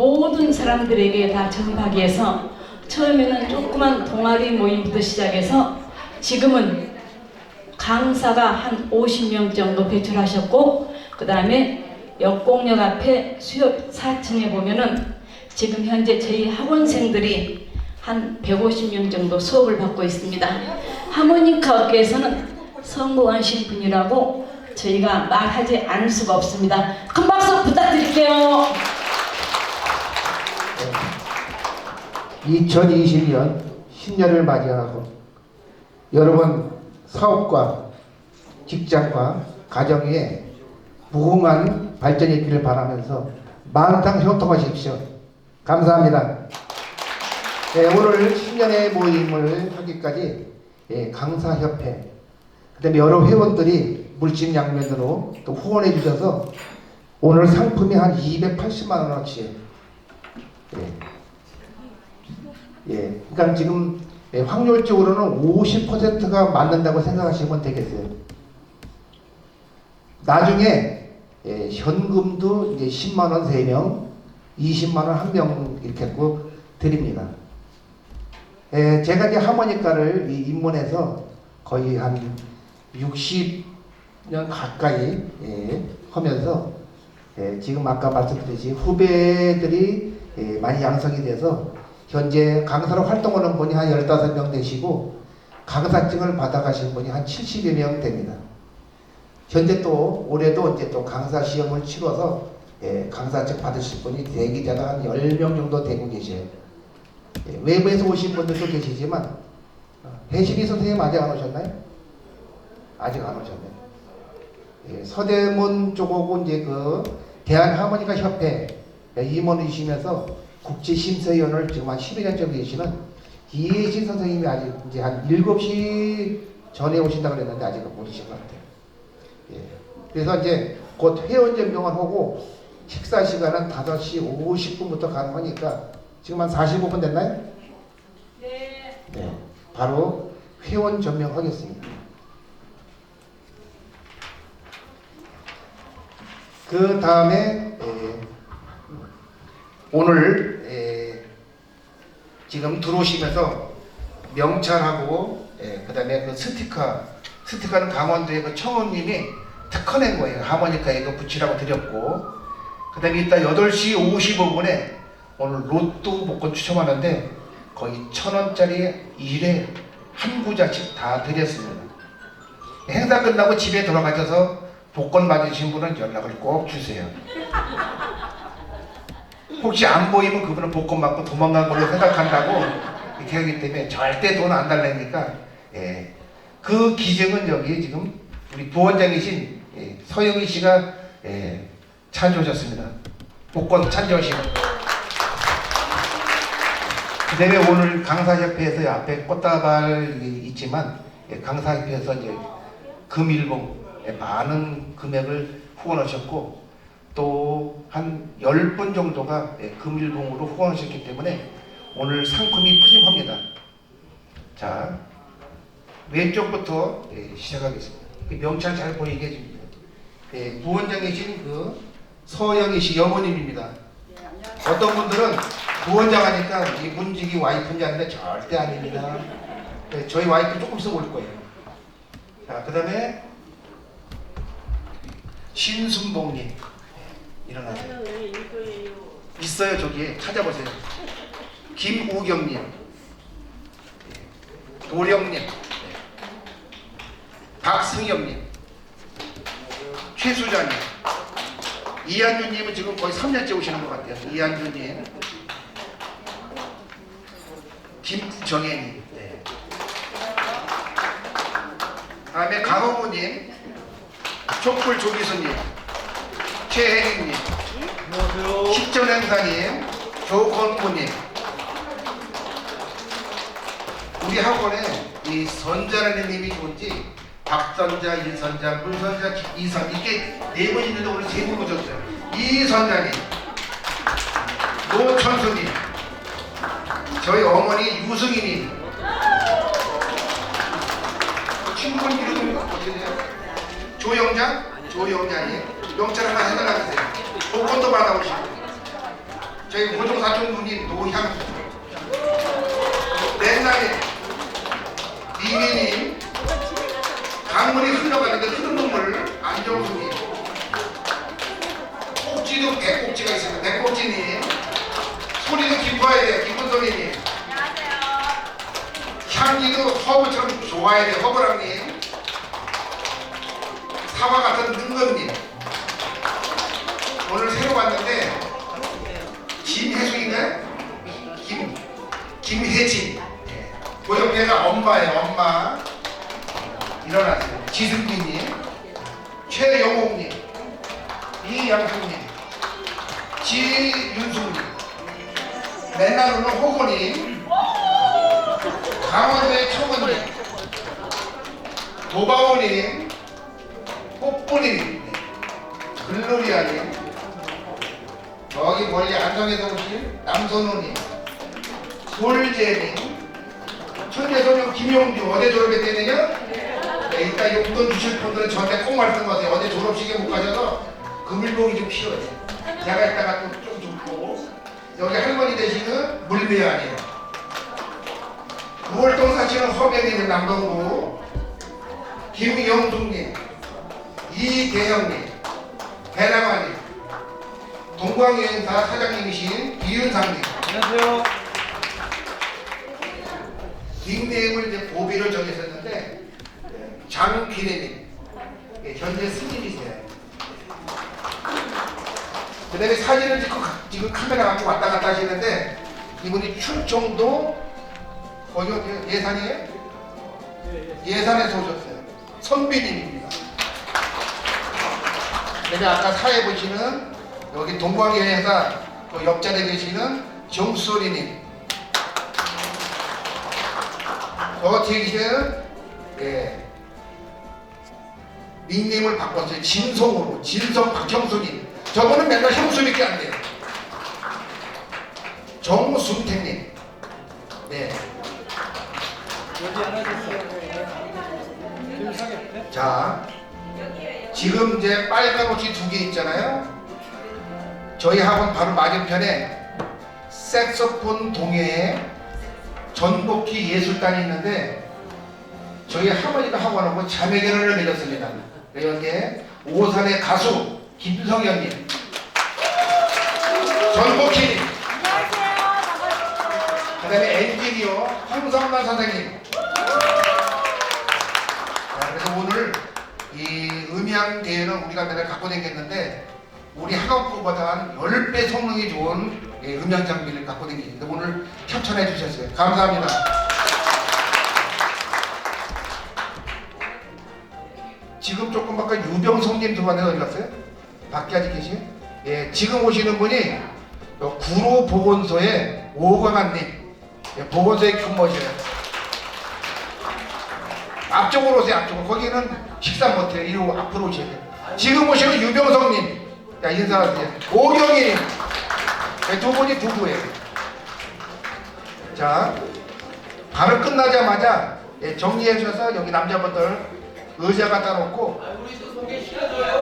모든 사람들에게 다 전파하기 위해서 처음에는 조그만 동아리 모임부터 시작해서 지금은 강사가 한 50명 정도 배출하셨고 그 다음에 역공역 앞에 수협 4층에 보면은 지금 현재 저희 학원생들이 한 150명 정도 수업을 받고 있습니다. 하모니카 업계에서는 성공하신 분이라고 저희가 말하지 않을 수가 없습니다. 큰 박수 부탁드릴게요. 2020년 신년을 맞이하고 여러분 사업과 직장과 가정에 무궁한 발전이 있기를 바라면서 만탕 형통하십시오. 감사합니다. 네, 오늘 신년의 모임을 하기까지 예, 강사협회 그다음에 여러 회원들이 물심양면으로 또 후원해 주셔서 오늘 상품이 한 280만 원어치 예, 예, 그러니까 지금 예, 확률적으로는 50%가 맞는다고 생각하시면 되겠어요. 나중에 예, 현금도 이제 10만 원 3명, 20만 원한명 이렇게 했고 드립니다. 예, 제가 이제 하모니카를 이 입문해서 거의 한 60년 가까이 예, 하면서 예, 지금 아까 말씀드렸듯이 후배들이 예, 많이 양성이 돼서 현재 강사로 활동하는 분이 한 15명 되시고 강사증을 받아가신 분이 한 70여 명 됩니다. 현재 또 올해도 이제 또 강사 시험을 치러서 예, 강사증 받으실 분이 대기자가 한 10명 정도 되고 계셔요. 예, 외부에서 오신 분들도 계시지만 어, 해시리 선생님 아직 안 오셨나요? 아직 안 오셨네요. 예, 서대문 쪽하고 이제 그 대한하모니카 협회 임원이시면서 국제심사위원을 지금 한 11년째 계시는 이혜진 선생님이 아직 이제 한 7시 전에 오신다고 그랬는데 아직 못 오신 것 같아요. 예. 그래서 이제 곧 회원 전명을 하고 식사 시간은 5시 50분부터 가능하니까 지금 한 45분 됐나요? 네. 네. 바로 회원 전명하겠습니다. 그 다음에 오늘 에, 지금 들어오시면서 명찰하고 그 다음에 그 스티커 스티커는 강원도의 그 청원님이 특허낸 거예요. 하모니카에 그 붙이라고 드렸고 그 다음에 이따 8시 55분에 오늘 로또 복권 추첨하는데 거의 천 원짜리 1회 한 구자씩 다 드렸습니다. 행사 끝나고 집에 돌아가셔서 복권 맞으신 분은 연락을 꼭 주세요. 혹시 안 보이면 그분은 복권 받고 도망간 걸로 생각한다고 이렇게 하기 때문에 절대 돈 안 달라니까 예. 그 기증은 여기 지금 우리 부원장이신 예, 서영희 씨가 예, 찬조하셨습니다. 복권 찬조하시고 그 다음에 오늘 강사협회에서 앞에 꽃다발이 있지만 예, 강사협회에서 이제 금일봉 예, 많은 금액을 후원하셨고 또 한 10분 정도가 예, 금일봉으로 후원하셨기 때문에 오늘 상품이 푸짐합니다. 자, 왼쪽부터 예, 시작하겠습니다. 그 명찰 잘 보이게 해줍니다. 예, 부원장이신 그 서영희 씨 여모님입니다. 어떤 분들은 부원장 하니까 이 문직이 와이프인지 아는데 절대 아닙니다. 예, 저희 와이프 조금 있어 올 거예요. 자, 그 다음에 신순봉님 일어나세요. 있어요 저기에. 찾아보세요. 김우경님, 예, 도령님, 예, 박승엽님, 최수자님, 이한주님은 지금 거의 3년째 오시는 것 같아요. 이한주님, 김정혜님, 네. 다음에 강호부님, 촛불 조기수님, 최혜림님, 안녕하세요. 식전 행사님, 조건구님, 우리 학원에 이 선자라는 님이 좋은지 박선자, 이선자, 문선자, 이선 이게 네 분 있는데 오늘 세분 오셨어요. 이선자님, 노천수님, 저희 어머니 유승희님, 친구분 이름 어떻게 돼요? 조영장? 조영장님, 명찰 하나 해달라주세요. 복권도 받아오시고. 저희 고종 사촌 분이 노향수 옛날에 이민이 강물이 흘러가는데 흐르는 물 안정수님 꼭지도 배꼭지가 있습니다. 배꼭지님. 소리도 깊어야 돼요. 깊은 소리님. 향기도 허브처럼 좋아야 돼요. 허브랑님. 사과 같은 능건님 오늘 새로 봤는데 김혜숙인가요? 김 김혜진. 예. 그 옆에가 엄마예요 엄마. 일어나세요. 지승민님. 최영옥님. 이양숙님. 지윤숙님. 맨날 오는 호구님. 강원도의 초원님. 도바오님. 꽃뿌리님. 글로리아님 여기 멀리 안성에서 오신 남선우님 솔재님 천재소년 김용주 어제 졸업했대느냐? 네, 이따 용돈 주실 분들은 저한테 꼭 말씀하세요. 어제 졸업식에 못 가셔서 금일봉이 좀 필요해. 제가 이따가 또좀 줍고. 여기 할머니 되시는 물배 아니에요. 9월동 사시는 허병이님 남동구. 김영숙님 이대형님 배나마님 동광여행사 사장님이신 이윤상님 안녕하세요. 닉네임을 이제 보비를 정했었는데 장기래님 예, 현재 승진이세요. 그다음에 사진을 찍고 가- 지금 카메라 갖고 왔다 갔다 하시는데 이분이 충청도 어디 어디 예산이에요? 예산에서 오셨어요. 선비님입니다. 그다음에 아까 사회 보시는 여기 동광여행사 그 옆자리에 계시는 정수리님 저 뒤에 계시는 예, 닉네임을 바꿨어요. 진성으로 진성 박형수님 저분은 맨날 형수밖에 안 돼요. 정순택님 네. 자, 지금 이제 빨간 옷이 두 개 있잖아요. 저희 학원 바로 맞은편에 색소폰 동해에 전복기 예술단이 있는데 저희 할머니가 학원하고 자매 결혼을 맺었습니다. 여기에 오산의 가수 김성현님, 전복기, 그다음에 엔지니어 황성만 선생님. 자, 그래서 오늘 이 음향 대회는 우리가 맨날 갖고 다녔는데 우리 한 10배 성능이 좋은 예, 음향 장비를 갖고 다니는데 오늘 협찬해 주셨어요. 감사합니다. 지금 조금 아까 유병성님 들어왔는데 어디 갔어요? 밖에 아직 계시요 예, 지금 오시는 분이 요 구로 보건소의 오광한님 예, 보건소에 근무하셔요. 앞쪽으로 오세요 앞쪽으로 거기는 식사 못해요 이리로 앞으로 오셔야 돼요 지금 오시는 유병성님 자 인사하세요 오경희님 네, 두 분이 부부예요? 자 바로 끝나자마자 예, 정리해 주셔서 여기 남자분들 의자 갖다 놓고